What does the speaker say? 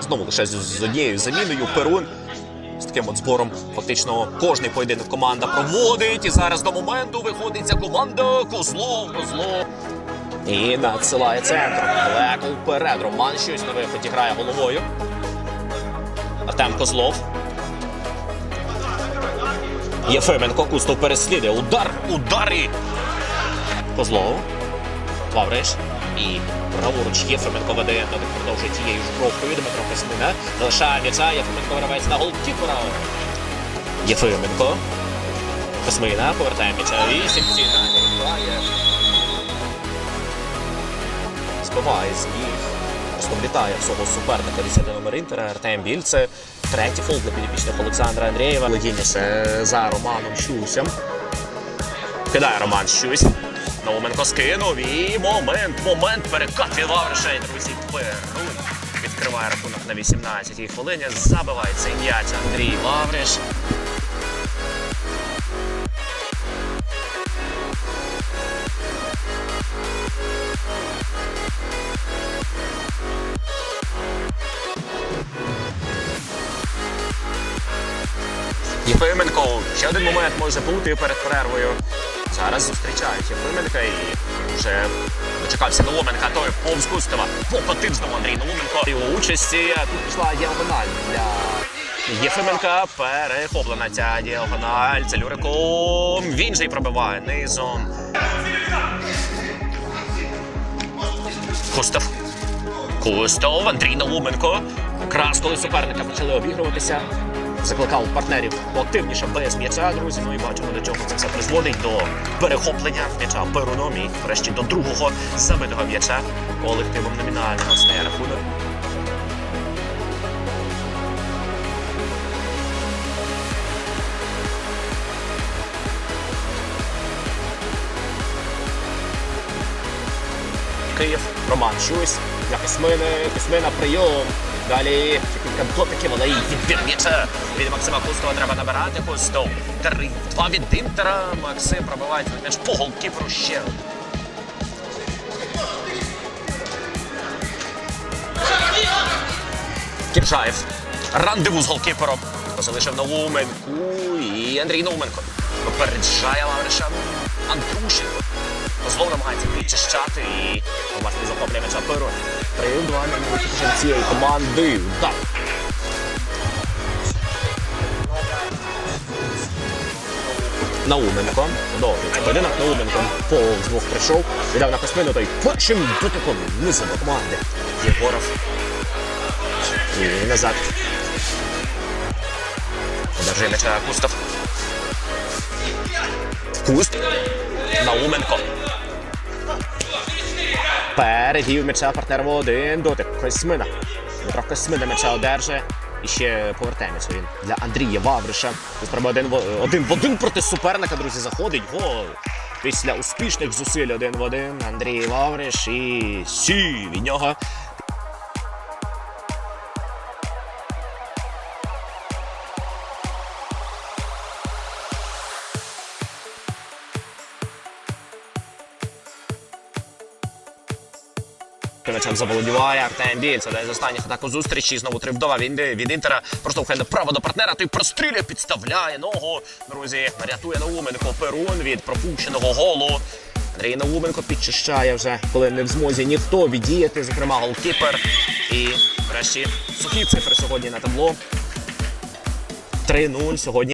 Знову лише з, однією заміною Перун. З таким от збором фактично кожний поєдинок команда проводить. І зараз до моменту виходить ця команда Козлов, Козлов. І надсилає центром. Далеко вперед. Роман щось на виході грає головою. Артем Козлов. Єфименко Кустов переслідує. Удар, удар і Козлов. Лавриш. І праворуч Єфименко веде на продовжує тією ж бровкою. Дмитро Космина залишає м'яча. Єфименко виривається на голкіпера. Єфименко. Космина повертає м'яча. І Сімціна Збиває з ніг. Свого суперника 10 номер Інтера Артем Біль. Це третій фол для підопічних Олександра Андрієва. Легініше за Романом Щусем. Кидає Роман щось. Науменко скинув і момент, момент перекат від Лавриша. Друзі, Перун відкриває рахунок на 18-й хвилині. Забиває цей м'яч Андрій Лавриш. Єфименко. Ще один момент може бути перед перервою. Зараз зустрічають Єфименка і вже дочекався Науменка. Той повз Кустова. Покотив знову Андрій Науменко. Його участі тут пішла діагональ для Єфименка. Перехоплена ця діагональ. Целюриком. Він же й пробиває низом. Кустов. Кустов, Андрій Науменко. Якраз коли суперника почали обігруватися, закликав партнерів активніше без м'яча, друзі. Ну і бачимо, до чого це все призводить до перехоплення м'яча Перуном і врешті до другого забитого м'яча колективом номінального стає рахунок. Київ, Роман Щусь, Космини, Космина прийом. Далі кілька дотиків, але і відбір від Максима Кустова треба набирати. Кустов. Три, два від Інтера. Максим пробиває м'яч по голкіперу ще. Кіржаєв. Рандеву з голкіпером. Залишив Науменку і Андрій Науменко. Попереджає Лавриша Андрушенко. Злов намагається підчищати і власне захоплює м'яча Перо. 3-2 на цієї команди. Так. Науменко. Продовжується поєдинок. Науменко повз двох прийшов. Віддав на Космину той першим дотиком низом до команди. Єгоров. І назад. Подержи м'яча Кустов. Куст. Науменко. Передів м'яча партнер в один дотик. Косьмина. Дмитро Косьмина м'яча одержує. І ще повертає він для Андрія Вавриша. Спроба один один в один проти суперника, друзі, заходить гол. Після успішних зусиль один в один Андрій Вавриш і сі від нього. М'ячем заволодіває Артем Біль. Це десь з останніх атак у зустрічі. Знову три вдова від, від Інтера. Проштовхує направо до партнера. Той прострілює, підставляє ногу. Друзі, рятує Науменко Перун від пропущеного голу. Андрій Науменко підчищає вже, коли не в змозі ніхто віддіяти, зокрема голкіпер. І врешті сухі цифри сьогодні на табло. 3-0 сьогодні.